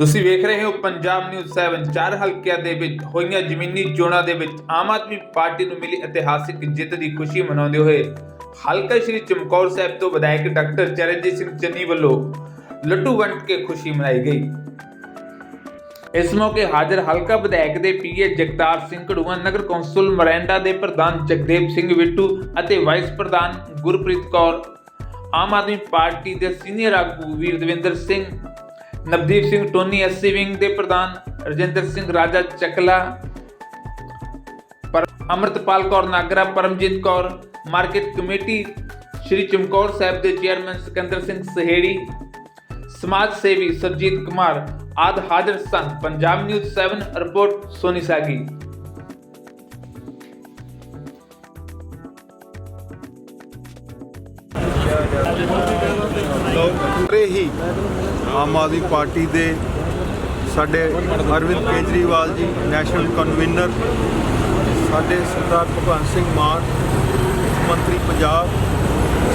ਤੁਸੀਂ ਵੇਖ ਰਹੇ ਹੋ ਪੰਜਾਬ ਨਿਊਜ਼ 7 ਚਾਰ ਹਲਕਿਆਂ ਦੇ ਵਿੱਚ ਹੋਈਆਂ ਜ਼ਮੀਨੀ ਚੋਣਾਂ ਦੇ ਵਿੱਚ ਆਮ ਆਦਮੀ ਪਾਰਟੀ ਨੂੰ ਮਿਲੀ ਇਤਿਹਾਸਿਕ ਜਿੱਤ ਦੀ ਖੁਸ਼ੀ ਮਨਾਉਂਦੇ ਹੋਏ ਹਲਕਾ ਸ਼੍ਰੀ ਚਮਕੌਰ ਸਾਹਿਬ ਤੋਂ ਵਿਧਾਇਕ ਡਾਕਟਰ ਚਰਨਜੀਤ ਸਿੰਘ ਚੰਨੀ ਵੱਲੋਂ ਲੱਡੂ ਵੰਡ ਕੇ ਖੁਸ਼ੀ ਮਨਾਈ ਗਈ। ਇਸ ਮੌਕੇ ਹਾਜ਼ਰ ਹਲਕਾ ਵਿਧਾਇਕ ਦੇ ਪੀਏ ਜਗਤਾਰ ਸਿੰਘ ਕੜੂਆ ਨਗਰ ਕੌਂਸਲ ਮਰੈਂਡਾ ਦੇ ਪ੍ਰਧਾਨ ਜਗਦੇਵ ਸਿੰਘ ਵਿੱਟੂ ਅਤੇ ਵਾਈਸ ਪ੍ਰਧਾਨ ਗੁਰਪ੍ਰੀਤ ਕੌਰ, ਆਮ ਆਦਮੀ ਪਾਰਟੀ ਦੇ ਸੀਨੀਅਰ ਆਗੂ Veer Davinder Singh Navdeep Singh Tony SC wing ਦੇ ਪ੍ਰਧਾਨ, ਰਜਿੰਦਰ ਸਿੰਘ ਰਾਜਾ ਚੱਕਲਾ, ਪਰ ਅਮਰਤਪਾਲ ਕੌਰ ਨਾਗਰਾ, ਪਰਮਜੀਤ ਕੌਰ, ਮਾਰਕੀਟ ਕਮੇਟੀ, ਸ਼੍ਰੀ ਚਮਕੌਰ ਸਾਹਿਬ ਦੇ ਚੇਅਰਮੈਨ ਸਿਕੰਦਰ ਸਿੰਘ ਸਹੇੜੀ, ਸਮਾਜ ਸੇਵੀ ਸਰਜੀਤ ਕੁਮਾਰ, ਆਦ ਹਾਜ਼ਰ ਸਨ। Punjab news 7 report Soni Sagi. ਸਾਰੇ ਹੀ। ਆਮ ਆਦਮੀ ਪਾਰਟੀ ਦੇ ਸਾਡੇ ਅਰਵਿੰਦ ਕੇਜਰੀਵਾਲ ਜੀ, ਨੈਸ਼ਨਲ ਕਨਵੀਨਰ, ਸਾਡੇ ਸਰਦਾਰ ਭਗਵੰਤ ਸਿੰਘ ਮਾਨ ਮੁੱਖ ਮੰਤਰੀ ਪੰਜਾਬ,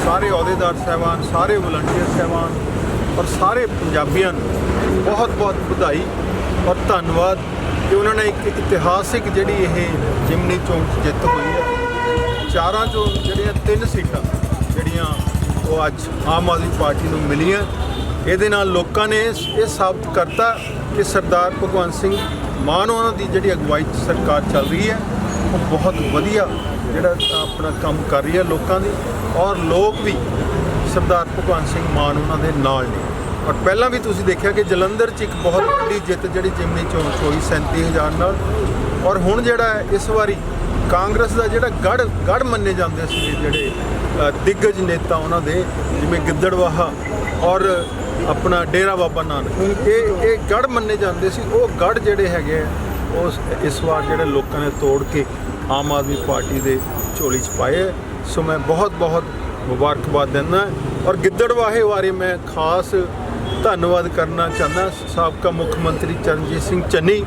ਸਾਰੇ ਅਹੁਦੇਦਾਰ ਸਹਿਬਾਨ, ਸਾਰੇ ਵਲੰਟੀਅਰ ਸਹਿਬਾਨ ਔਰ ਸਾਰੇ ਪੰਜਾਬੀਆਂ ਨੂੰ ਬਹੁਤ ਬਹੁਤ ਵਧਾਈ ਔਰ ਧੰਨਵਾਦ ਕਿ ਉਹਨਾਂ ਨੇ ਇੱਕ ਇਤਿਹਾਸਿਕ ਜਿਹੜੀ ਇਹ ਜਿਮਨੀ ਚੋਣ 'ਚ ਜਿੱਤ ਹੋਈ ਹੈ। ਚਾਰਾਂ ਚੋਂ ਜਿਹੜੀਆਂ ਤਿੰਨ ਸੀਟਾਂ ਜਿਹੜੀਆਂ ਉਹ ਅੱਜ ਆਮ ਆਦਮੀ ਪਾਰਟੀ ਨੂੰ ਮਿਲੀਆਂ। ਇਹਦੇ ਨਾਲ ਲੋਕਾਂ ਨੇ ਇਹ ਸਾਬਤ ਕਰਤਾ ਕਿ ਸਰਦਾਰ ਭਗਵੰਤ ਸਿੰਘ ਮਾਨ ਉਹਨਾਂ ਦੀ ਜਿਹੜੀ ਅਗਵਾਈ 'ਚ ਸਰਕਾਰ ਚੱਲ ਰਹੀ ਹੈ ਉਹ ਬਹੁਤ ਵਧੀਆ ਜਿਹੜਾ ਆਪਣਾ ਕੰਮ ਕਰ ਰਹੀ ਹੈ ਲੋਕਾਂ ਦੀ ਔਰ ਲੋਕ ਵੀ ਸਰਦਾਰ ਭਗਵੰਤ ਸਿੰਘ ਮਾਨ ਉਹਨਾਂ ਦੇ ਨਾਲ ਨੇ। ਔਰ ਪਹਿਲਾਂ ਵੀ ਤੁਸੀਂ ਦੇਖਿਆ ਕਿ ਜਲੰਧਰ 'ਚ ਇੱਕ ਬਹੁਤ ਵੱਡੀ ਜਿੱਤ ਜਿਹੜੀ ਜਿਮਨੀ ਚੋਣ 'ਚ ਹੋਈ 37000 ਨਾਲ। ਔਰ ਹੁਣ ਜਿਹੜਾ ਹੈ ਇਸ ਵਾਰੀ ਕਾਂਗਰਸ ਦਾ ਜਿਹੜਾ ਗੜ ਗੜ ਮੰਨੇ ਜਾਂਦੇ ਸੀ ਜਿਹੜੇ ਅ, ਦਿੱਗਜ ਨੇਤਾ ਉਹਨਾਂ ਦੇ ਜਿਵੇਂ ਗਿੱਦੜਵਾਹਾ ਔਰ ਆਪਣਾ ਡੇਰਾ ਬਾਬਾ ਨਾਨਕ। ਇਹ ਇਹ ਗੜ ਮੰਨੇ ਜਾਂਦੇ ਸੀ। ਉਹ ਗੜ ਜਿਹੜੇ ਹੈਗੇ ਆ, ਉਸ ਇਸ ਵਾਰ ਜਿਹੜੇ ਲੋਕਾਂ ਨੇ ਤੋੜ ਕੇ ਆਮ ਆਦਮੀ ਪਾਰਟੀ ਦੇ ਝੋਲੀ 'ਚ ਪਾਏ ਹੈ। ਸੋ ਮੈਂ ਬਹੁਤ ਬਹੁਤ ਮੁਬਾਰਕਬਾਦ ਦਿੰਦਾ। ਔਰ ਗਿੱਦੜਵਾਹੇ ਬਾਰੇ ਮੈਂ ਖਾਸ ਧੰਨਵਾਦ ਕਰਨਾ ਚਾਹੁੰਦਾ। ਸਾਬਕਾ ਮੁੱਖ ਮੰਤਰੀ ਚਰਨਜੀਤ ਸਿੰਘ ਚੰਨੀ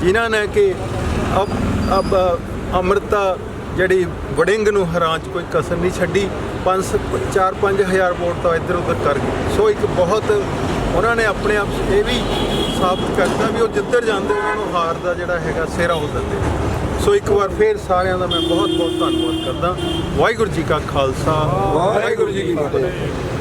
ਜਿਨ੍ਹਾਂ ਨੇ ਕਿ ਅਬ ਅਬ ਅੰਮ੍ਰਿਤਾ ਜਿਹੜੀ ਵੜਿੰਗ ਨੂੰ ਹਰਾਉਣ 'ਚ ਕੋਈ ਕਸਰ ਨਹੀਂ ਛੱਡੀ। 5 4 5000 ਵੋਟ ਤਾਂ ਇੱਧਰ ਉੱਧਰ ਕਰ ਗਏ। ਸੋ ਇੱਕ ਬਹੁਤ ਉਹਨਾਂ ਨੇ ਆਪਣੇ ਆਪ 'ਚ ਇਹ ਵੀ ਸਾਬਤ ਕਰਤਾ ਵੀ ਉਹ ਜਿੱਧਰ ਜਾਂਦੇ ਉਹਨਾਂ ਨੂੰ ਹਾਰ ਦਾ ਜਿਹੜਾ ਹੈਗਾ ਸਿਹਰਾ ਹੋ ਦਿੰਦੇ ਸੋ ਇੱਕ ਵਾਰ ਫੇਰ ਸਾਰਿਆਂ ਦਾ ਮੈਂ ਬਹੁਤ ਬਹੁਤ ਧੰਨਵਾਦ ਕਰਦਾ। ਵਾਹਿਗੁਰੂ ਜੀ ਕਾ ਖਾਲਸਾ। ਵਾਹਿਗੁਰੂ ਜੀ ਕੀ ਫਤਿਹ।